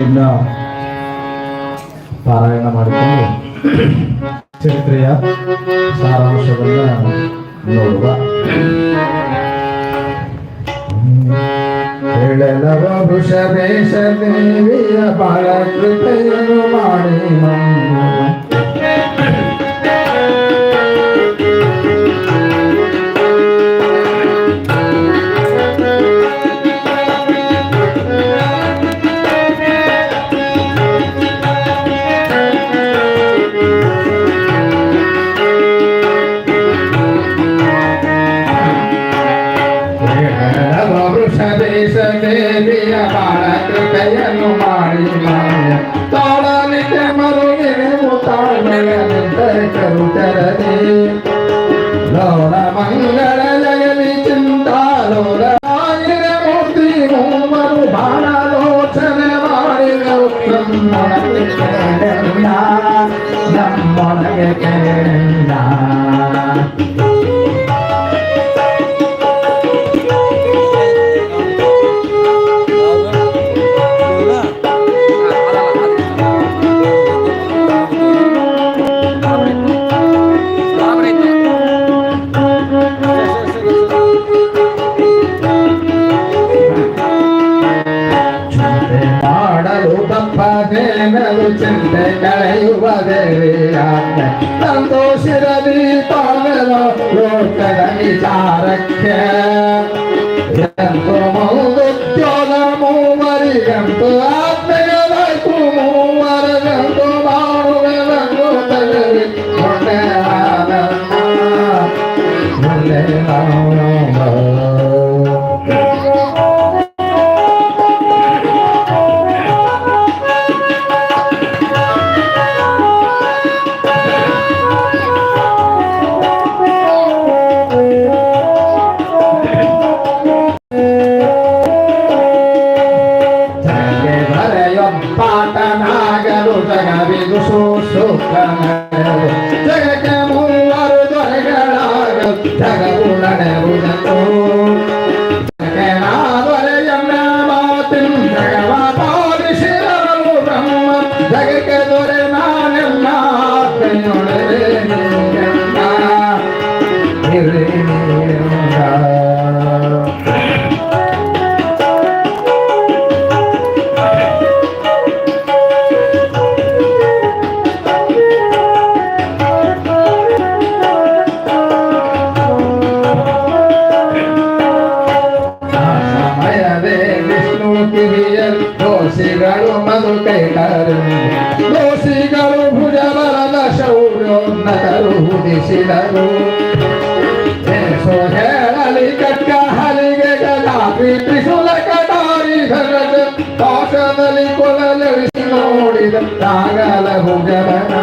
ಇನ್ನ ಪಾರಾಯಣ ಮಾಡಿಕೊಂಡು ಚರಿತ್ರೆಯ ಸಾರಾಂಶವನ್ನ ನೋಡುವ ಹೇಳಲವ ವೃಷಭೇಶ ದೇವಿಯ ಬಾಳ ಕೃಪೆಯನ್ನು ಮಾಡಿ ಮಾಡಿ ಮಾಯ ಮಾಡಲು ತಪ್ಪದೇನಲು ಚಿಂತೆ ಕಳೆಯುವ ದೇವಿಯಾಜ್ಞೆ ಸಂತೋಷಿರಲಿ ತಾಳಲು ಲೋಕದ ವಿಚಾರಕ್ಕೆ ಎಂತು ಮೌದ್ಯೋಗ ಮೂವರಿಗಂತೂ ಆತ್ಮೆಯಲಾಯ್ತು Amen. ವಿಷ್ಣು ಕಿವಿಯಲ್ ದೋಷಿಗಳು ಮಧು ಕೈಲಾರು ದೋಷಿಗಳು ಭುಜಬಲದ ಶೌರ್ಯೋನ್ನತರು ಹುದಿಸಿದರು ಏಸೋ ಹೇಳಲಿ ಕಟ್ಟ ಹಲಿಗೆ ಗಲಾಪಿ ತ್ರಿಶೂಲ ಕಟಾರಿ ಧರದ ಪಾಶದಲ್ಲಿ ಕೊಲಲಿಸಿ ನೋಡಿದ ನಾಗಲ ಭುಜವನ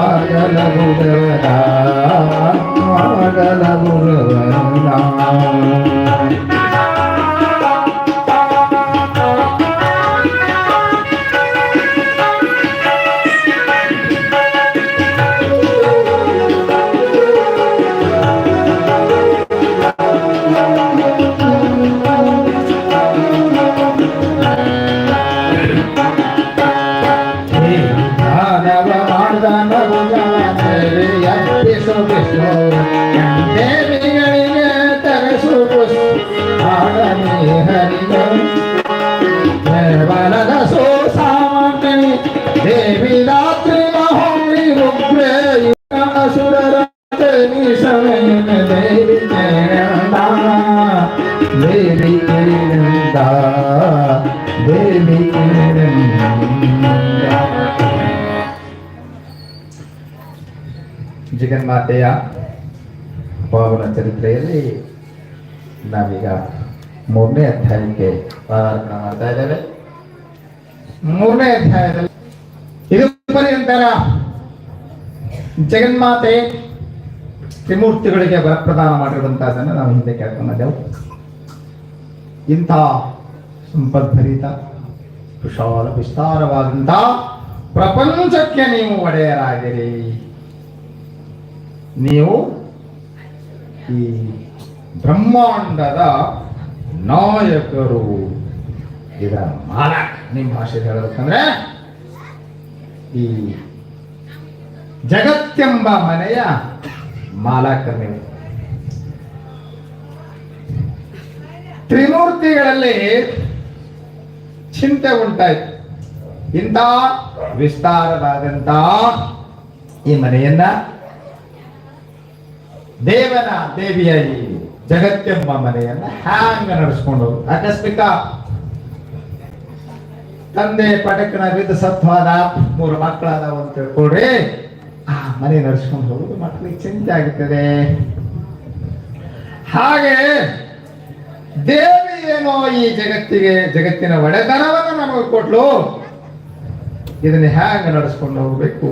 ಆಗಲ ಭುಜವನ ಆಗಲ ಭುಜವನ ಮೂರನೇ ಅಧ್ಯಾಯಕ್ಕೆ ಪ್ರಾರಂಭ ಮಾಡ್ತಾ ಇದ್ದೇವೆ. ಮೂರನೇ ಅಧ್ಯಾಯದಲ್ಲಿ ಇದು ಪರ್ಯಂತರ ಜಗನ್ಮಾತೆ ತ್ರಿಮೂರ್ತಿಗಳಿಗೆ ಪ್ರದಾನ ಮಾಡಿರುವಂತಹದನ್ನು ನಾವು ಹಿಂದೆ ಕೇಳ್ಕೊಂಡಿದ್ದೆವು ಇಂಥ ಸಂಪದ್ಭರಿತ ವಿಶಾಲ ವಿಸ್ತಾರವಾದಂತಹ ಪ್ರಪಂಚಕ್ಕೆ ನೀವು ಒಡೆಯರಾಗಿರಿ. ನೀವು ಈ ಬ್ರಹ್ಮಾಂಡದ ನಾಯಕರು ಇದರ ಮಾಲ ನಿಮ್ಮ ಭಾಷೆ ಹೇಳಬೇಕಂದ್ರೆ ಈ ಜಗತ್ತೆಂಬ ಮನೆಯ ಮಾಲಕ ನೀವು. ತ್ರಿಮೂರ್ತಿಗಳಲ್ಲಿ ಚಿಂತೆ ಉಂಟಾಯ್ತು. ಇಂಥ ವಿಸ್ತಾರವಾದಂತ ಈ ಮನೆಯನ್ನ ದೇವನ ದೇವಿಯಾಗಿ ಜಗತ್ತೆಂಬ ಮನೆಯನ್ನ ಹ್ಯಾಂಗ ನಡೆಸ್ಕೊಂಡು ಆಕಸ್ಮಿಕ. ತಂದೆ ಪಟಕನ ಬಿದ್ದು ಸತ್ವಾದ ಮೂರು ಮಕ್ಕಳಾದವು ಅಂತ ತಿಳ್ಕೊಡ್ರಿ ಆ ಮನೆ ನಡೆಸ್ಕೊಂಡು ಹೋಗುದು ಮಕ್ಕಳಿಗೆ ಚಿಂತೆ ಆಗುತ್ತದೆ ಹಾಗೆ ದೇವಿ ಏನೋ ಈ ಜಗತ್ತಿಗೆ, ಜಗತ್ತಿನ ಒಡೆತನವನ್ನು ನಮಗೆ ಕೊಟ್ಲು. ಇದನ್ನ ಹ್ಯಾಂಗ ನಡೆಸ್ಕೊಂಡು ಹೋಗ್ಬೇಕು?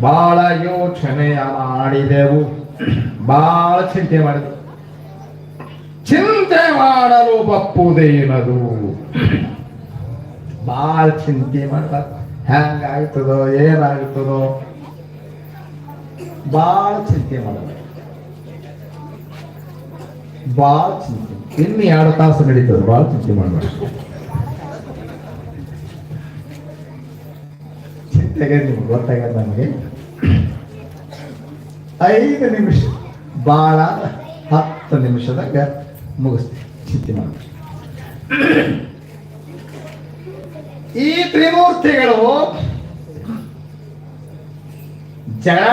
ಬಹಳ ಯೋಚನೆ ಮಾಡಿದೆವು. ಬಹಳ ಚಿಂತೆ ಮಾಡಿದ್ರು. ಚಿಂತೆ ಮಾಡಲು ಬಪ್ಪುದೇನದು ಬಹಳ ಚಿಂತೆ ಮಾಡ್ತಾರ. ಹೆಂಗಾಗ್ತದೋ ಏನಾಗ್ತದೋ ಬಹಳ ಚಿಂತೆ ಮಾಡೋದು ಬಹಳ ಚಿಂತೆ. ಇನ್ನು ಎರಡು ತಾಸು ನಡೀತದೆ ಬಹಳ ಚಿಂತೆ ಮಾಡಬಾರ್ದು ಚಿಂತೆಗೆ ನಿಮ್ಗೆ ಗೊತ್ತಾಗಲ್ಲ ನಮಗೆ. ಐದು ನಿಮಿಷ ಭಾಳ ಹತ್ತು ನಿಮಿಷದಾಗ ಮುಗಿಸ್ತೀವಿ ಚಿಂತೆ ಮಾಡಿ ಈ ತ್ರಿಮೂರ್ತಿಗಳು ಜಗಳ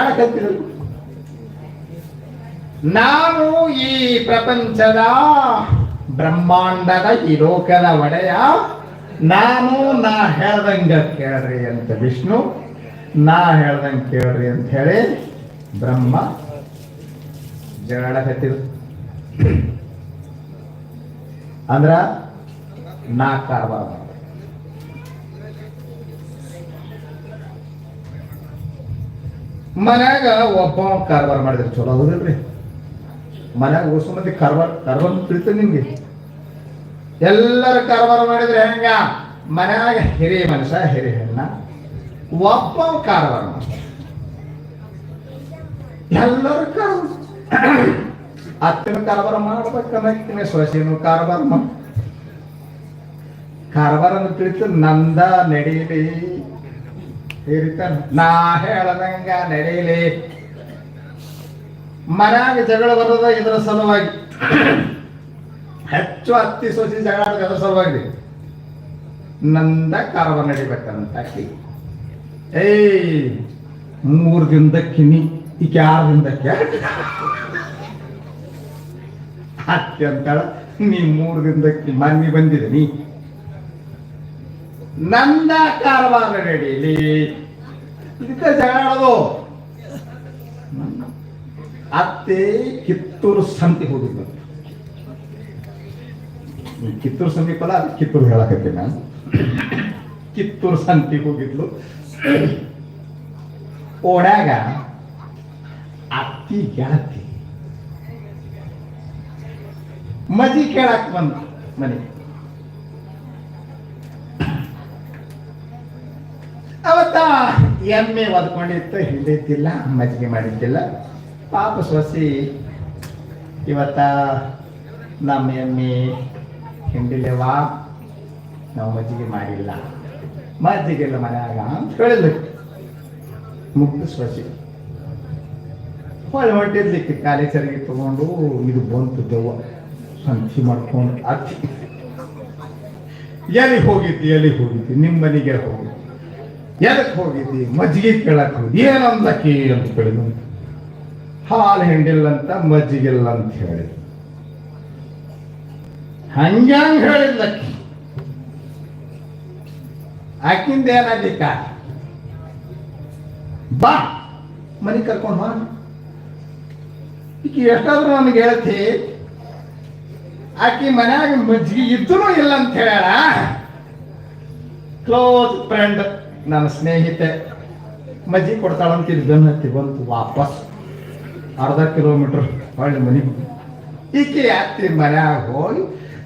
ನಾನು ಈ ಪ್ರಪಂಚದ ಬ್ರಹ್ಮಾಂಡದ ಈ ಲೋಕದ ಒಡೆಯ, ನಾನು ನಾ ಹೇಳ್ದಂಗ ಕೇಳ್ರಿ ಅಂತ ವಿಷ್ಣು, ನಾ ಹೇಳ್ದಂಗ ಕೇಳ್ರಿ ಅಂತ ಹೇಳಿ ಬ್ರಹ್ಮ ಜಗಳ ಕತ್ತಿದ್ರು ಅಂದ್ರ ನಾ ಕಾರ್ಬಾರ. ಮನ್ಯಾಗ ಒಬ್ಬ ಕಾರ್ಬಾರ ಮಾಡಿದ್ರೆ ಚಲೋ ಆಗುದಿಲ್ರಿ. ಮನ್ಯಾಗ ಓಸು ಮಂದಿ ಕಾರ್ಬಾರ್ ಕಾರ್ಬಾರ್ ತಿಳಿತದೆ ನಿಮ್ಗೆ. ಎಲ್ಲರೂ ಕಾರ್ಬಾರ ಮಾಡಿದ್ರೆ ಹೆಂಗ? ಮನ್ಯಾಗ ಹಿರಿಯ ಮನುಷ್ಯ, ಹಿರಿಯ ಹೆಣ್ಣ, ಒಬ್ಬ ಕಾರ್ಬಾರ ಮಾಡ್ತಾರೆ. ಎಲ್ಲರೂ ಕಾರ್ಬಾರ ಅತ್ತಿನ ಕಾರ್ಬಾರ ಮಾಡ್ಬೇಕನ್ನ ಸೊಸೆನು ಕಾರ್ಬಾರ ಮಾಡ ಕಾರ್ಬಾರ ಅಂತ ತಿಳಿತು ನಂದ ನಡೀಲಿ. ನಾ ಹೇಳದಂಗ ನಡೀಲಿ. ಮನ್ಯಾಗ ಜಗಳ ಬರದ ಇದರ ಸಲುವಾಗಿ. ಹೆಚ್ಚು ಅತ್ತಿ ಸೊಸಿ ಜಗಳ ಅದರ ಸಲುವಾಗಿ. ನಂದ ಕಾರವಾರ ನಡಿಬೇಕಂತ ಏಯ್, ಮೂರು ದಿನದ ನೀ ಈಕೆ ದಿನದಕ್ಕೆ ಅತ್ತಿ ಅಂತಾಳ ನೀ ಮೂರು ದಿನದಕ್ಕೆ ಮನ್ನಿ ಬಂದಿದೆ ನೀ. ನಂದ ಕಾರವಾರ ನಡೀಲಿ ಜಗಳ ಅತ್ತೆ ಕಿತ್ತೂರು ಸಂತಿ ಹೋಗಿದ್ಲು. ಈ ಕಿತ್ತೂರು ಸಮೀಪದ ಅದು ಕಿತ್ತೂರು ಹೇಳಕತ್ತೆ ನಾನು. ಕಿತ್ತೂರು ಸಂತಿ ಹೋಗಿದ್ಲು. ಓಡ್ಯಾಗ ಅತ್ತಿ ಗೆಳತಿ. ಮಜಿ ಕೇಳಕ್ ಬಂದ ಮನೆ. ಅವತ್ತ ಎಮ್ಮೆ ಒದ್ಕೊಂಡಿತ್ತು ಹಿಡಿತಿಲ್ಲ ಮಜ್ಜಿಗೆ ಮಾಡಿದ್ದಿಲ್ಲ. ಪಾಪ ಸೊಸಿ, ಇವತ್ತ ನಮ್ಮ ಎಮ್ಮೆ ಹಿಂಡಿಲೆವಾ ನಾವು ಮಜ್ಜಿಗೆ ಮಾಡಿಲ್ಲ. ಮಜ್ಜಿಗೆಲ್ಲ ಮನ್ಯಾಗ ಅಂತ ಹೇಳಿದ್ಲು ಮುಗ್ದು ಸೊಸಿ. ಹೊಳೆ ಹೊಟ್ಟಿರ್ಲಿಕ್ಕೆ ಕಾಲಿ ಸರಿಗೆ ತಗೊಂಡು ಇದು ಬಂತು ದೆವ್ವ. ಸಂಚಿ ಮಾಡ್ಕೊಂಡು ಅಚ್ಚಿ ಎಲ್ಲಿ ಹೋಗಿದ್ದಿ ಎಲ್ಲಿ ಹೋಗಿದ್ದಿ? ನಿಮ್ಮ ಮನೆಗೆ ಹೋಗಿ. ಎದಕ್ಕೆ ಹೋಗಿದ್ದಿ? ಮಜ್ಜಿಗೆ ಕೇಳಕ್ ಹೋಗಿ. ಏನಂದಕ್ಕೆ ಅಂತ ಕೇಳಿದ್ನು ಹಾಲು ಅಂತ ಮಜ್ಜಿಗಿಲ್ಲ ಅಂತ ಹೇಳಿ ಹಂಗ್ಯಾಂಗ್ ಹೇಳಿದ್ಲಕ್ಕಿ ಆಕಿಂದ ಏನಾಗ್ಲಿಕ್ಕ? ಬಾ ಮನೆ ಕರ್ಕೊಂಡು ಬಾ. ಈಕಿ ಎಷ್ಟಾದ್ರೂ ನನಗೆ ಹೇಳ್ತಿ, ಆಕಿ ಮನ್ಯಾಗ ಮಜ್ಜಿಗೆ ಇದ್ದೂ ಇಲ್ಲ ಅಂತ ಹೇಳ್ಯಾಳ? ಕ್ಲೋಸ್ ಫ್ರೆಂಡ್ ನನ್ನ ಸ್ನೇಹಿತೆ. ಮಜ್ಜಿಗೆ ಕೊಡ್ತಾಳಂತ ಇಲ್ಲಿ ಬೆನ್ನು ಹತ್ತಿ ಬಂತು ವಾಪಸ್. ಅರ್ಧ ಕಿಲೋಮೀಟರ್ ಹೊಳ್ಳಿ ಮನೆಗೆ ಈಕೆ ಅತ್ತಿ ಮನ್ಯಾಗ ಹೋಗಿ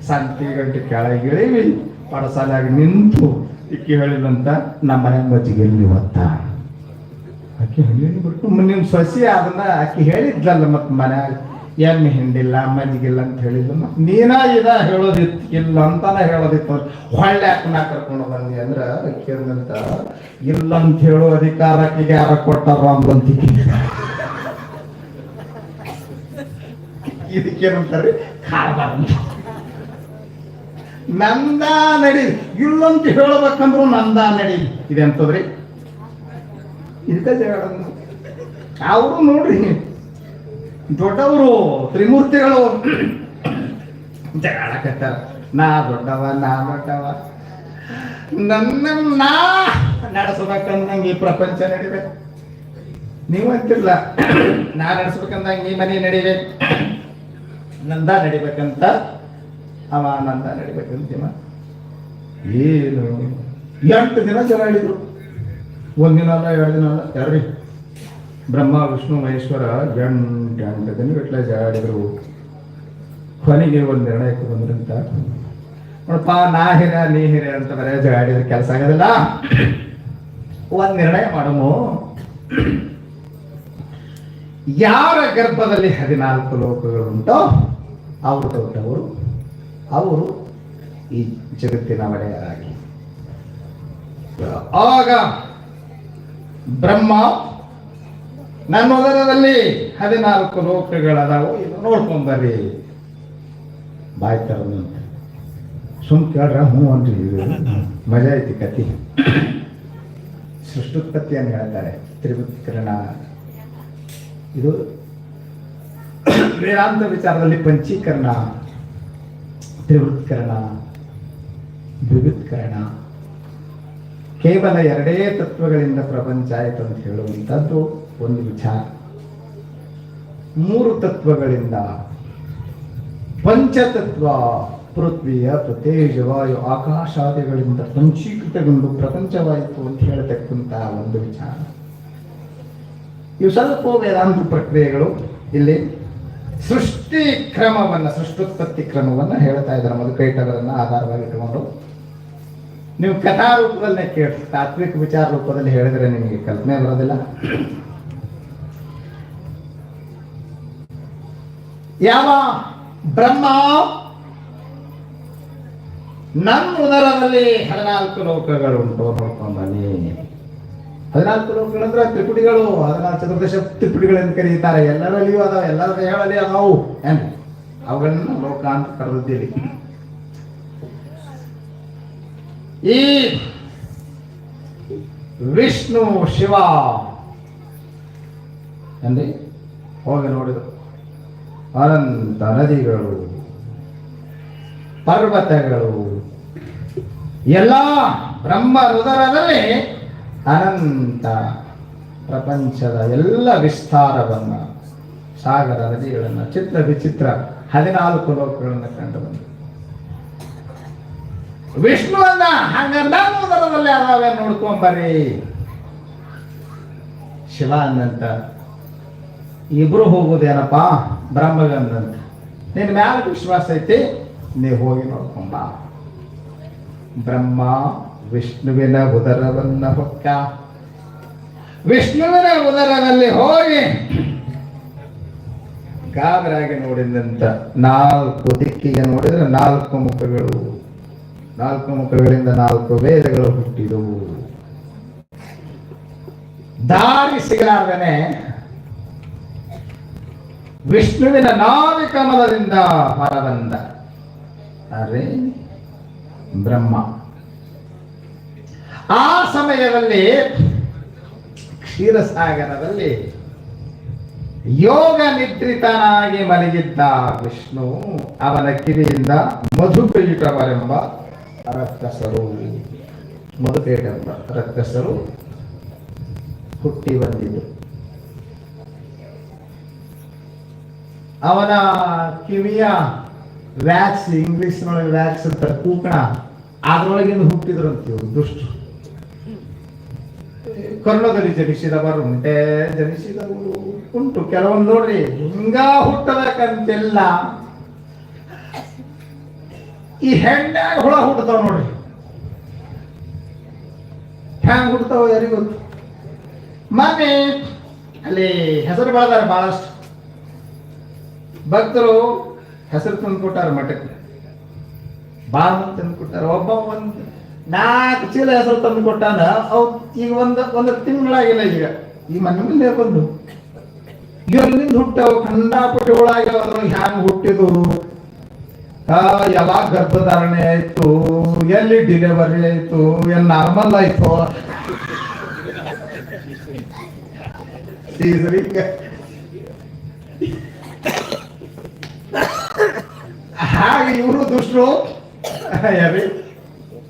ಸಂತಿ ಗಂಟೆ ಕೆಳಗಿಳಿವಿ ಪಡಸಾಲಾಗಿ ನಿಂತು, ಈಕೆ ಹೇಳಿದಂತ ನಮ್ಮ ಮನೆ ಮಜ್ಜಿಗೆ ಇಲ್ಲಿ ಹೊತ್ತ ಆಕೆ ಹಳ್ಳಿ ಬಿಟ್ಟು ನಿಮ್ಮ ಸಸಿ ಅದನ್ನ ಆಕೆ ಹೇಳಿದ್ಲಲ್ಲ ಮತ್ತೆ ಮನ್ಯಾಗ ಎಮ್ಮೆ ಹಿಂಡಿಲ್ಲ, ಮಜ್ಜಿಗಿಲ್ಲ ಅಂತ ಹೇಳಿದ್ರು ನೀನ ಇದ ಹೇಳೋದಿತ್ತು, ಇಲ್ಲ ಅಂತಾನ ಹೇಳೋದಿತ್ತು. ಹೊಳ್ಳೆ ನಾ ಕರ್ಕೊಂಡು ಬಂದಿ ಅಂದ್ರ ಕೇಳಿದಂತ ಇಲ್ಲ ಅಂತ ಹೇಳೋ ಅಧಿಕಾರಕ್ಕೆ ಯಾರ ಕೊಟ್ಟಾರ ಅಂತ ಇದಕ್ಕೇನಂತಾರೆ? ಅಂತ. ನಂದ ನಡಿ ಇಲ್ಲಂತ ಹೇಳ್ಬೇಕಂದ್ರು ನಂದ ನಡಿ. ಇದೆ ಇದೆಂತದ್ರಿ? ಇದಕ್ಕೆ ಜಗಳ ಅವರು ನೋಡ್ರಿ? ದೊಡ್ಡವರು, ತ್ರಿಮೂರ್ತಿಗಳು. ಜಗಳಕತ್ತಾರ ನಾ ದೊಡ್ಡವ ನಾ ದೊಡ್ಡವ. ನನ್ನ ನಾ ನಡೆಸ್ಬೇಕಂದಂಗೆ ಈ ಪ್ರಪಂಚ ನಡಿಬೇಕು. ನೀವು ಅಂತಿಲ್ಲ ನಾ ನಡೆಸ್ಬೇಕಂದಂಗೆ ಈ ಮನೆ ನಡಿಬೇಕು. ನಂದ ನಡಿಬೇಕಂತ, ಅವ ನಂದ ನಡಿಬೇಕಂತೀವ ಏನು? ಎಂಟು ದಿನ ಜನ ಹೇಳಿದ್ರು ಒಂದಿನ ಅಲ್ಲ, ಎರಡು ದಿನ ಅಲ್ಲ. ಯಾರ್ರಿ? ಬ್ರಹ್ಮ, ವಿಷ್ಣು, ಮಹೇಶ್ವರ ಎಂಟು ಎಂಟು ದಿನಗಟ್ಟಲೆ ಜಾಡಿದ್ರು. ಕೊನೆಗೆ ಒಂದು ನಿರ್ಣಯಕ್ಕೆ ಬಂದ್ರಂತ ನೋಡಪ್ಪ, ನಾ ಹಿರ ನೀ ಅಂತ ಬರೇ ಜಾಡಿದ್ರೆ ಕೆಲಸ ಆಗೋದಿಲ್ಲ. ಒಂದು ನಿರ್ಣಯ ಮಾಡಮು. ಯಾರ ಗರ್ಭದಲ್ಲಿ ಹದಿನಾಲ್ಕು ಲೋಕಗಳು ಉಂಟೋ ಅವರು ದೊಡ್ಡವರು, ಅವರು ಈ ಜಗತ್ತಿನ ಒಡೆಯರಾಗಿ. ಆಗ ಬ್ರಹ್ಮ, ನನ್ನ ಉದರದಲ್ಲಿ ಹದಿನಾಲ್ಕು ಲೋಕಗಳದಾವು. ಇದು ನೋಡ್ಕೊಂಬರ್ರಿ ಬಾಯ್ ತರದಂತ ಸುಮ್ ಕೇಳ್ರ ಹ್ಞೂ ಇದು ಮಜಾ ಐತಿ ಕತಿ ಸೃಷ್ಟೋತ್ಪತ್ತಿಯನ್ನು ಹೇಳ್ತಾರೆ. ತ್ರಿವೃತ್ಕರಣ ಇದು ವೇದಾಂತ ವಿಚಾರದಲ್ಲಿ ಪಂಚೀಕರಣ. ತ್ರಿವೃತ್ಕರಣ ದ್ವಿವೃತ್ಕರಣ ಕೇವಲ ಎರಡೇ ತತ್ವಗಳಿಂದ ಪ್ರಪಂಚ ಆಯಿತು ಅಂತ ಹೇಳುವಂಥದ್ದು ಒಂದು ವಿಚಾರ. ಮೂರು ತತ್ವಗಳಿಂದ ಪಂಚತತ್ವ ಪೃಥ್ವಿಯ ಪ್ರತೇಜ ವಾಯು ಆಕಾಶಾದಿಗಳಿಂದ ಪಂಚೀಕೃತಗೊಂಡು ಪ್ರಪಂಚವಾಯಿತು ಅಂತ ಹೇಳತಕ್ಕಂತಹ ಒಂದು ವಿಚಾರ. ಇವು ಸ್ವಲ್ಪ ವೇದಾಂತ ಪ್ರಕ್ರಿಯೆಗಳು. ಇಲ್ಲಿ ಸೃಷ್ಟಿ ಕ್ರಮವನ್ನ ಸೃಷ್ಟೋತ್ಪತ್ತಿ ಕ್ರಮವನ್ನ ಹೇಳ್ತಾ ಇದ್ದಾರೆ. ಮಧುಕೈಟಗಳನ್ನು ಆಧಾರವಾಗಿ ಇಟ್ಟುಕೊಂಡು. ನೀವು ಕಥಾ ರೂಪದಲ್ಲೇ ಕೇಳಿ ತಾತ್ವಿಕ ವಿಚಾರ ರೂಪದಲ್ಲಿ ಹೇಳಿದ್ರೆ ನಿಮಗೆ ಕಲ್ಪನೆ ಬರೋದಿಲ್ಲ. ಯಾವ ಬ್ರಹ್ಮ ನನ್ನ ಉದರದಲ್ಲಿ ಹದಿನಾಲ್ಕು ಲೋಕಗಳು ಉಂಟು ಬನ್ನಿ ಹದಿನಾಲ್ಕು ಲೋಕಗಳಂದ್ರೆ ತ್ರಿಪುಟಿಗಳು ಹದಿನಾಲ್ಕು ಚತುರ್ದಶ ತ್ರಿಪುಟಿಗಳೆಂದು ಕರೀತಾರೆ. ಎಲ್ಲರಲ್ಲಿಯೂ ಅದಾವ, ಎಲ್ಲರ ಹೇಳಲಿ ಅದಾವು. ಏನು ಅವುಗಳನ್ನ ಲೋಕ ಅಂತ ಕರೆದಿದ್ದೀವಿ ಈ ವಿಷ್ಣು ಶಿವ. ಅಂದೆ ಹೋಗಿ ನೋಡಿದ್ರು. ಅನಂತ ನದಿಗಳು, ಪರ್ವತಗಳು, ಎಲ್ಲ ಬ್ರಹ್ಮ ಹೃದಯದಲ್ಲಿ ಅನಂತ ಪ್ರಪಂಚದ ಎಲ್ಲ ವಿಸ್ತಾರವನ್ನು ಸಾಗರ ನದಿಗಳನ್ನು ಚಿತ್ರ ವಿಚಿತ್ರ ಹದಿನಾಲ್ಕು ಲೋಕಗಳನ್ನ ಕಂಡು ಬಂದು ವಿಷ್ಣು ಅಂದ ಹಂಗ ನಮ್ಮ ಉದರದಲ್ಲಿ ಅದಾವೆ ನೋಡ್ಕೊಂಬರ್ರಿ ಶಿವ ಅಂದಂತ ಇಬ್ರು ಹೋಗುದೇನಪ್ಪ? ಬ್ರಹ್ಮಗಂದಂತ ನಿನ್ ಮ್ಯಾಲ ವಿಶ್ವಾಸ ಐತಿ, ನೀ ಹೋಗಿ ನೋಡ್ಕೊಂಬ. ಬ್ರಹ್ಮ ವಿಷ್ಣುವಿನ ಉದರವನ್ನ ಹೊಕ್ಕ. ವಿಷ್ಣುವಿನ ಉದರದಲ್ಲಿ ಹೋಗಿ ಗಾಬರಾಗಿ ನೋಡಿದಂತ ನಾಲ್ಕು ದಿಕ್ಕಿಗೆ ನೋಡಿದ್ರೆ ನಾಲ್ಕು ಮುಖಗಳು. ನಾಲ್ಕು ಮುಖಗಳಿಂದ ನಾಲ್ಕು ವೇದಗಳು ಹುಟ್ಟಿದವು. ದಾರಿ ಸಿಗಲಾರ್ದನೆ ವಿಷ್ಣುವಿನ ನಾವಿ ಕಮಲದಿಂದ ಹೊರಬಂದ. ಅರೆ ಬ್ರಹ್ಮ. ಆ ಸಮಯದಲ್ಲಿ ಕ್ಷೀರಸಾಗರದಲ್ಲಿ ಯೋಗ ನಿದ್ರಿತನಾಗಿ ಮಲಗಿದ್ದ ವಿಷ್ಣು ಅವನ ಕಿವಿಯಿಂದ ಮಧುಪೀಠವರೆಂಬ ರಕ್ಕಸರು ಮಧುಪೇಟೆಂಬ ರಕ್ಕಸರು ಹುಟ್ಟಿ ಬಂದಿದ್ದು. ಅವನ ಕಿವಿಯ ವ್ಯಾಕ್ಸ್ ಇಂಗ್ಲಿಷ್ನೊಳಗೆ ವ್ಯಾಕ್ಸ್ ಅಂತ ಕೂಕಣ. ಅದ್ರೊಳಗಿಂದ ಹುಟ್ಟಿದ್ರು ಅಂತೀವಿ ದುಷ್ಟು ಕರ್ಣದಲ್ಲಿ ಜನಿಸಿದವರುಂಟೆ ಜನಿಸಿದವರು ಉಂಟು. ಕೆಲವೊಂದು ನೋಡ್ರಿ, ಹಿಂಗ ಹುಟ್ಟಬೇಕಂತೆಲ್ಲ ಈ ಹೆಣ್ಣಾಗ ಹುಳ ಹುಡ್ತಾವ ನೋಡ್ರಿ. ಹ್ಯಾಂಗ ಹುಡ್ತಾವ ಯಾರಿಗೂ ಮಾಮಿ ಅಲ್ಲಿ ಹೆಸರು ಬಾಳದಾರ ಬಹಳಷ್ಟು ಭಕ್ತರು ಹೆಸರು ತಂದು ಕೊಟ್ಟಾರ ಮಠಕ್ಕೆ. ಬಾ ತಂದು ಕೊಟ್ಟಾರ ಒಬ್ಬ ಒಂದು ನಾಲ್ಕು ಚೀಲ ಹೆಸರು ತಂದು ಕೊಟ್ಟಾನ ಅವ್ ಈಗ ಒಂದು ಒಂದು ತಿಂಗಳಾಗಿಲ್ಲ ಈಗ. ಈ ಮನೆ ಮುಂದೆ ಬಂದು. ಇವರಿಂದ ಹುಟ್ಟವು ಖಂಡಾಪಟ್ಟಿ ಒಳಗೆ ಹ್ಯಾಂಗ್ ಹುಟ್ಟಿದು? ಆ, ಯಾವಾಗ ಗರ್ಭಧಾರಣೆ ಆಯ್ತು? ಎಲ್ಲಿ ಡಿಲಿವರಿ ಆಯ್ತು? ಎಲ್ಲಿ ನಾರ್ಮಲ್ ಆಯ್ತು ಹಾಗೆ ಇವರು ದುಷ್ಟರು. ಯಾರಿ?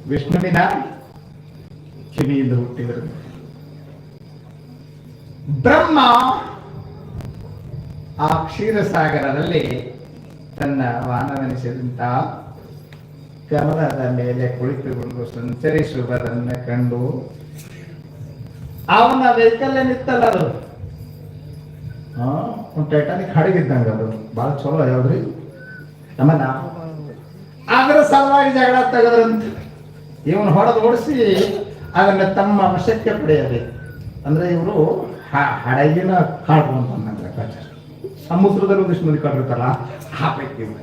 ವಿಷ್ಣುವಿನ ಕಿವಿಯಿಂದ ಹುಟ್ಟಿದರು. ಬ್ರಹ್ಮ ಆ ಕ್ಷೀರಸಾಗರದಲ್ಲಿ ತನ್ನ ವಾಹನವೆನಿಸಿದಂತಹ ಕಮಲದ ಮೇಲೆ ಕುಳಿತುಕೊಂಡು ಸಂಚರಿಸುವುದನ್ನು ಕಂಡು ಅವನ ವೆಹಿಕಲ್ ಏನಿತ್ತಲ್ಲ ಅದು. ಒಂದು ಟೈಟಾನಿಕ್ ಹಡಗಿದ್ದಂಗೆ ಅದು. ಬಹಳ ಚಲೋ ಯಾವ್ದ್ರಿ? ನಮ್ಮನ್ನ ಅದರ ಸಲುವಾಗಿ ಜಗಳ ತೆಗೆದ್ರಂತ. ಇವನು ಹೊಡೆದು ಓಡಿಸಿ ಅದನ್ನ ತಮ್ಮ ವಶಕ್ಕೆ ಪಡೆಯಬೇಕು ಅಂದ್ರೆ ಇವರು ಹಡಗಿನ ಕಾಡು ಅಂತ ಲೆಕ್ಕಾಚಾರ ಸಮುದ್ರದಲ್ಲಿ ಒಂದಿಷ್ಟು ಮಂದಿ ಕಂಡಿರ್ತಾರ ಆ ಪೈಕಿ.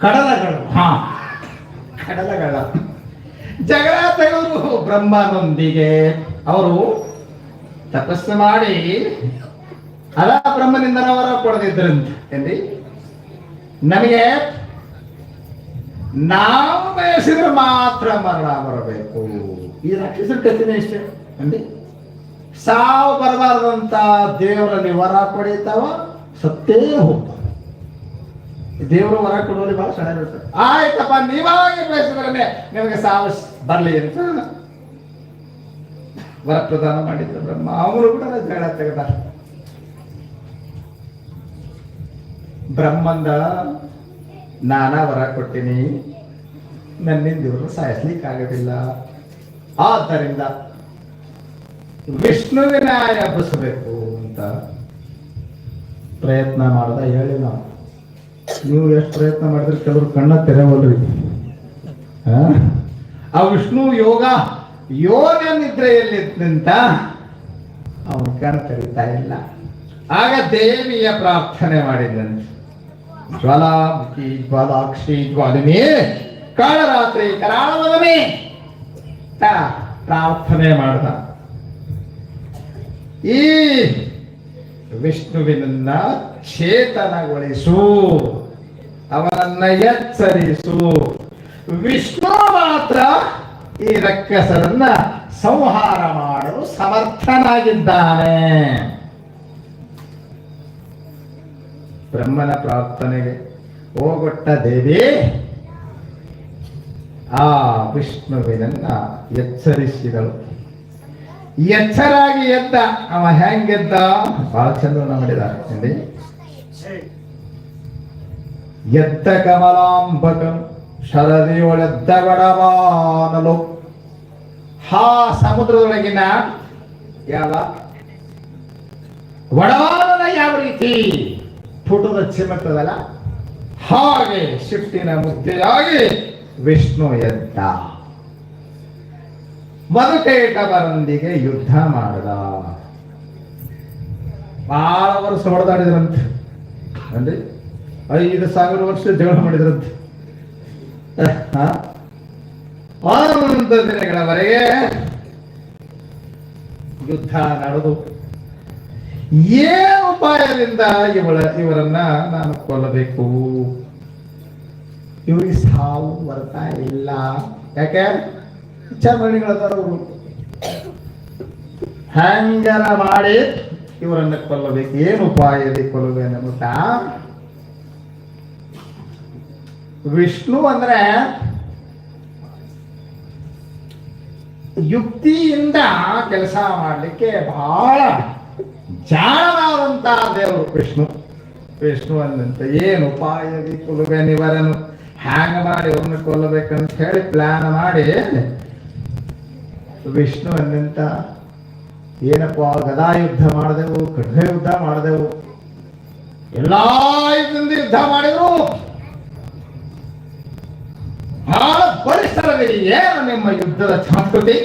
ಕಡಲಗಳು. ಹಾ. ಕಡಲಗಳ. ಜಗಳ ತೆಗೆದು ಬ್ರಹ್ಮನೊಂದಿಗೆ. ಅವರು ತಪಸ್ಸು ಮಾಡಿ ಅದ ಬ್ರಹ್ಮನಿಂದ ವರ ಕೊಡದಿದ್ರಂತೆ. ಎಂದಿ ನಮಗೆ ನಾವು ಬಯಸಿದ್ರೆ ಮಾತ್ರ ಮರಣ ಬರಬೇಕು. ಈ ರಾಕ್ಷಸರ ಕಥೆನೇ ಇಷ್ಟೇ. ಅಂದಿ ಸಾವು ಬರಬಾರದಂತ ದೇವರಲ್ಲಿ ವರ ಪಡೀತಾವ ಸತ್ತೇ ಹೋಗ್ತಾವ ದೇವರು ವರ ಕೊಡುವಲ್ಲಿ ಬಹಳ ಚೆನ್ನಾಗಿರುತ್ತೆ ಆಯ್ತಪ್ಪ, ನೀವಾಗಿ ಬಯಸಿದ್ರೆ ನಿಮಗೆ ಸಾವು ಬರಲಿ ಅಂತ. ವರ ಪ್ರದಾನ ಮಾಡಿದ್ರು ಬ್ರಹ್ಮ. ಅವರು ಕೂಡ ಜಗಳ ತೆಗೆದ. ಬ್ರಹ್ಮಂದ, ನಾನಾ ವರ ಕೊಟ್ಟಿನಿ. ನನ್ನಿಂದ ಇವರು ಸಾಯಿಸ್ಲಿಕ್ಕಾಗೋದಿಲ್ಲ. ಆದ್ದರಿಂದ ವಿಷ್ಣುವಿನ ಎಬ್ಬಿಸಬೇಕು ಅಂತ ಪ್ರಯತ್ನ ಮಾಡ್ದ, ಹೇಳಿ ನಾವು. ನೀವು ಎಷ್ಟು ಪ್ರಯತ್ನ ಮಾಡಿದ್ರೆ ಕೆಲವರು ಕಣ್ಣ ತೆರವಲ್ರಿ. ಆ? ವಿಷ್ಣು ಯೋಗ ಯೋಗ ನಿದ್ರೆಯಲ್ಲಿ ನಿಂತ ಅವನು ಕಣ್ ತೆರೀತಾ ಇಲ್ಲ. ಆಗ ದೇವಿಯ ಪ್ರಾರ್ಥನೆ ಮಾಡಿದಂತೆ. ಜ್ವಾಲಾಮುಖಿ, ಜ್ವಾಲಾಕ್ಷಿ, ಜ್ವಾಲಿನಿ, ಕಾಳರಾತ್ರಿ ಕರಾಳವದನೆ ಪ್ರಾರ್ಥನೆ ಮಾಡ್ದ. ಈ ವಿಷ್ಣುವಿನನ್ನ ಚೇತನಗೊಳಿಸು, ಅವನನ್ನ ಎಚ್ಚರಿಸು. ವಿಷ್ಣು ಮಾತ್ರ ಈ ರಕ್ಕಸರನ್ನ ಸಂಹಾರ ಮಾಡಲು ಸಮರ್ಥನಾಗಿದ್ದಾನೆ. ಬ್ರಹ್ಮನ ಪ್ರಾರ್ಥನೆಗೆ ಹೋಗೊಟ್ಟ ದೇವಿ ಆ ವಿಷ್ಣುವಿನನ್ನ ಎಚ್ಚರಿಸಿದಳು. ಎಚ್ಚರಾಗಿ ಎದ್ದ. ಅವ ಹೆಂಗೆದ್ದ ಬಹಳ ಚಂದನ ಮಾಡಿದ ನೋಡಿ ಎದ್ದ ಕಮಲಾಂಬಕಂ ಶರದಿಯೊಳೆದ್ದ ಬಡವಾನಲು ಹಾ ಸಮುದ್ರದೊಳಗಿನ ಯಾವ? ಒಡವಾನದ ಯಾವ ರೀತಿ? ಪುಟದ ಚಿಮ್ಮತ್ತದಲ್ಲ ಹಾಗೆ ಶಿಫ್ಟಿನ ಮುದ್ದೆಯಾಗಿ ವಿಷ್ಣು ಎದ್ದ. ಮಧುಕೇಟವರೊಂದಿಗೆ ಯುದ್ಧ ಮಾಡದ. ಬಹಳ ವರ್ಷ ಹೊಡೆದಾಡಿದ್ರಂತೆ. ಅಂದ್ರೆ ಐದು ಸಾವಿರ ವರ್ಷ ಜಗಳ ಮಾಡಿದ್ರಂತೆ. ಅನಂತ ದಿನಗಳವರೆಗೆ ಯುದ್ಧ ನಡೆದು. ಏನು ಉಪಾಯದಿಂದ ಇವಳ, ಇವರನ್ನ ನಾನು ಕೊಲ್ಲಬೇಕು. ಇವರಿಗೆ ಸಾವು ಬರ್ತಾ ಇಲ್ಲ. ಯಾಕೆ? ಚರ್ಮಣಿಗಳವರು ಹ್ಯಾಂಗರ ಮಾಡಿ ಇವರನ್ನ ಕೊಲ್ಲಬೇಕು, ಏನು ಉಪಾಯದಿ ಕೊಲ್ಲಬೇಕನ್ನುತ್ತ ವಿಷ್ಣು ಅಂದ್ರೆ ಯುಕ್ತಿಯಿಂದ ಕೆಲಸ ಮಾಡಲಿಕ್ಕೆ ಬಹಳ ಜಾಣವಾದಂತ ದೇವರು ವಿಷ್ಣು. ವಿಷ್ಣು ಅಂದಂತ ಏನು ಉಪಾಯದಿ ಕೊಲ್ಲುವೆ ನಿವರನು ಹ್ಯಾಂಗ ಮಾಡಿ ಇವ್ರನ್ನ ಕೊಲ್ಲಬೇಕಂತ ಹೇಳಿ ಪ್ಲಾನ್ ಮಾಡಿ ವಿಷ್ಣು ಅನ್ನಂತ ಏನಪ್ಪ ಗದಾ ಯುದ್ಧ ಮಾಡಿದೆವು ಖಡ್ಗ ಯುದ್ಧ ಮಾಡಿದೆವು. ಎಲ್ಲ ಯುದ್ಧದಿಂದ ಯುದ್ಧ ಮಾಡಿದ್ರು. ಬಹಳ ಪರಿಸರದಲ್ಲಿ ಏನು ನಿಮ್ಮ ಯುದ್ಧದ ಸಂಸ್ಕೃತಿ?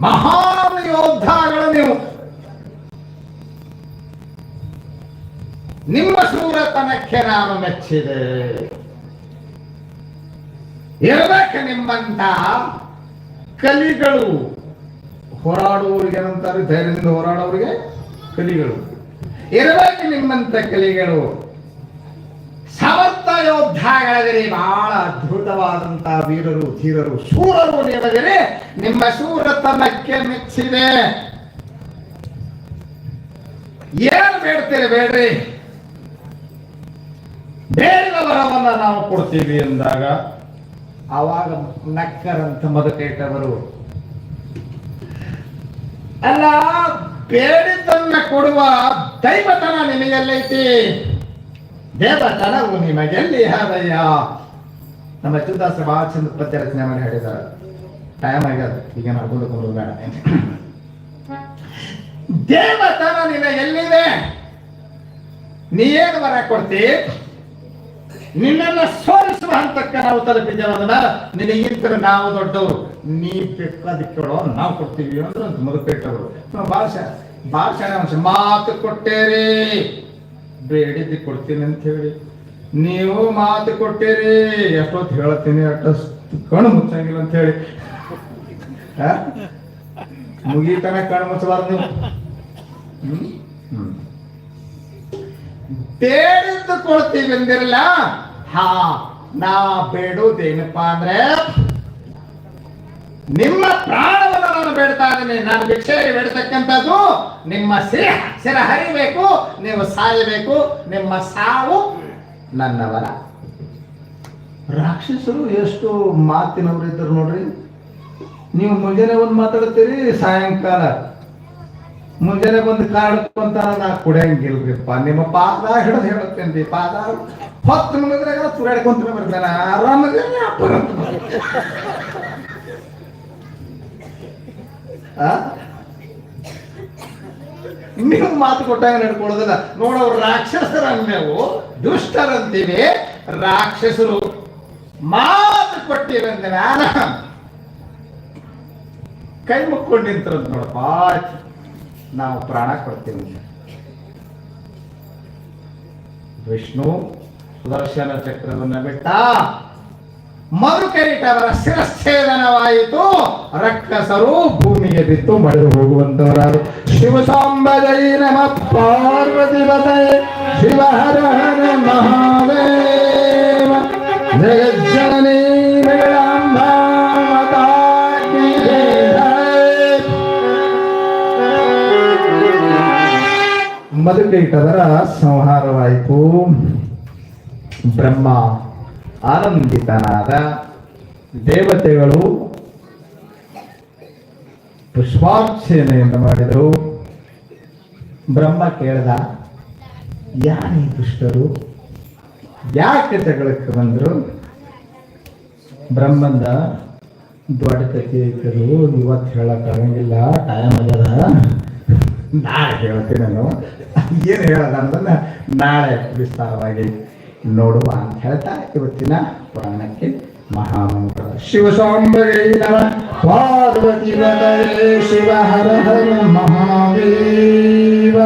ಮಹಾನ್ ಯೋದ್ಧಾಗಳು ನೀವು. ನಿಮ್ಮ ಸೂರತನಕ್ಕೆ ನಾನು ಮೆಚ್ಚಿದೆ. ಇರಬೇಕು ನಿಮ್ಮಂತ ಕಲಿಗಳು ಹೋರಾಡುವವರಿಗೆ ಏನಂತಾರೆ? ಧೈರ್ಯದಿಂದ ಹೋರಾಡೋರಿಗೆ ಕಲಿಗಳು. ಇರಬೇಕು ನಿಮ್ಮಂತ ಕಲಿಗಳು. ಸಮರ್ಥ ಯೋದ್ಧಾಗಳಾದರೆ ಬಹಳ ಅದ್ಭುತವಾದಂತ ವೀರರು, ಧೀರರು, ಶೂರರು ನೀವದಿರಿ ನಿಮ್ಮ ಶೂರತನಕ್ಕೆ ಮೆಚ್ಚಿದೆ. ಏನು ಬೇಡ್ತೀರಿ ಬೇಡ್ರಿ? ಬೇರೆಯವರವನ್ನ ವರವನ್ನ ನಾವು ಕೊಡ್ತೀವಿ ಎಂದಾಗ ಆವಾಗ ನಕ್ಕರಂತ ಮದಕೇಟವರು ಅಲ್ಲ, ಬೇಡಿದ್ದನ್ನ ಕೊಡುವ ದೈವತನ ನಿಮಗೆಲ್ಲೈತಿ? ದೇವತನವು ನಿಮಗೆಲ್ಲಿ ಹಾದಯ್ಯ ನಮ್ಮ ಚುದಾಸ ಬಹಳ ಚಂದ ಪದ್ಯ ರಚನೆ ಮಾಡಿ ಹೇಳಿದ್ದಾರೆ. ಟೈಮ್ ಆಗ್ಯದ ಈಗ ನಡ್ಕೊಂಡು ಕೊಡೋದು ಬೇಡ. ದೇವತನ ನಿನಗೆಲ್ಲಿದೆ ನೀ ಏನು ವರ ಕೊಡ್ತಿ? ನಿನ್ನನ್ನ ಸೋಲಿಸುವ ಹಂತಕ್ಕೆ ನಾವು ತಲುಪಿದ್ದೇವೆ ಅದನ್ನ ನಿನಗಿಂತ ನಾವು ದೊಡ್ಡವರು. ನೀ ಬೇಕಾದಕ್ಕೆ ಕೇಳೋ ನಾವು ಕೊಡ್ತೀವಿ ಅಂದ್ರೆ ಅಂತ ಮದುಪೆಟ್ಟವರು ಭಾಷ ಭಾಳ ಅಂಶ ಮಾತು ಕೊಟ್ಟೇರಿ. ಬೇಡಿದ್ದು ಕೊಡ್ತೀನಿ ಅಂತ ಹೇಳಿ. ನೀವು ಮಾತು ಕೊಟ್ಟಿರಿ. ಎಷ್ಟೊತ್ತು ಹೇಳ್ತೀನಿ ಅಷ್ಟು ಕಣ್ಣು ಮುಚ್ಚಂಗಿಲ್ಲ ಅಂತ ಹೇಳಿ? ಮುಗೀತನ ಕಣ್ಣು ಮುಚ್ಚಬಾರ್ದು ಹ್ಮ್? ಹ್ಮ್. ಬೇಡಿದ್ದು ಕೊಡ್ತೀವಿ ಅಂದಿರಲ್ಲ ಹಾ, ನಾ ಬೇಡುವುದೇನಪ್ಪ ಅಂದ್ರೆ, ನಿಮ್ಮ ಪ್ರಾಣವನ್ನು ನಾನು ಬೇಡ್ತಾ ಇದ್ದೀನಿ. ನಾನು ಭಿಕ್ಷೆ ಬೇಡತಕ್ಕಂಥದ್ದು ನಿಮ್ಮ ಸಿರ ಸಿರ ಹರಿಬೇಕು, ನೀವು ಸಾಯಬೇಕು. ನಿಮ್ಮ ಸಾವು ನನ್ನವರ. ರಾಕ್ಷಸರು ಎಷ್ಟು ಮಾತಿನವರು ಇದ್ದರು ನೋಡ್ರಿ? ನೀವು ಮುಂಜಾನೆ ಒಂದು ಮಾತಾಡ್ತೀರಿ, ಸಾಯಂಕಾಲ. ಮುಂಜಾನೆ ಬಂದು ಅಂತ ನಾ ಕುಡಿಯಂಗಿಲ್ರಿಪ್ಪ. ನಿಮ್ಮ ಪಾದ ಹಿಡಿದು ಹೇಳುತ್ತೇನೆ ಪಾದ. ಹೊತ್ತು ಮುಗಿದ್ರಾಗ ತುರಾಡ್ಕೊಂತ ಬರ್ತಾನ ಆರಾಮಾಗಿ? ನೀವು ಮಾತು ಕೊಟ್ಟಾಗ ನಡ್ಕೊಳ್ಳೋದಿಲ್ಲ ನೋಡವ್ರು ರಾಕ್ಷಸರನ್ನೇವು, ದುಷ್ಟರಂತೀವಿ. ರಾಕ್ಷಸರು ಮಾತು ಕೊಟ್ಟಿವೆ ಕೈ ಮುಕ್ಕೊಂಡು ನಿಂತಿರೋದು ನೋಡಪ್ಪ ನಾವು ಪ್ರಾಣ ಕೊಡ್ತೀವಿ. ವಿಷ್ಣು ಸುದರ್ಶನ ಚಕ್ರವನ್ನ ಬಿಟ್ಟ ಮರುಕರಿಟವರ ಶಿರಚ್ಛೇದನವಾಯಿತು. ರಕ್ಷಸರು ಭೂಮಿಗೆ ಬಿತ್ತು ಮಳೆದು ಹೋಗುವಂತವರಾರು. ಶಿವ ಸಾಂಬಜೈ ನಮ. ಪಾರ್ವತಿ ಶಿವ ಹರ ಹರ ಮಹಾದೇವ. ಮಧುಕೈಟವರ ಸಂಹಾರವಾಯಿತು. ಬ್ರಹ್ಮ ಆನಂದಿತನಾದ ದೇವತೆಗಳು ಪುಷ್ಪಾರ್ಚನೆಯನ್ನು ಮಾಡಿದರು. ಬ್ರಹ್ಮ ಕೇಳ್ದ, ಯಾರೀ ದುಷ್ಟರು? ಯಾಕೆ ಜಗಳಕ್ಕೆ ಬಂದರು? ಬ್ರಹ್ಮಂದ, ದೊಡ್ಡ ಕಥೆ ಐತರು ಇವತ್ತು ಹೇಳಕ್ಕಾಗಂಗಿಲ್ಲ ಟೈಮ್ ಆಗ್ಯದ. ನಾಳೆ ಹೇಳ್ತೀನಿ ನಾನು. ಏನು ಹೇಳೋದ ಅನ್ನೋದನ್ನ ನಾಳೆ ವಿಸ್ತಾರವಾಗಿ ನೋಡುವ ಅಂತ ಹೇಳ್ತಾ ಇವತ್ತಿನ ಪುರಾಣಕ್ಕೆ ಮಹಾಮಂತ್ರ. ಶಿವ ಸಾಂಬರೇ ನಮ. ಪಾರ್ವತಿ ಶಿವ ಹರ ಹರ ಮಹಾದೇವ.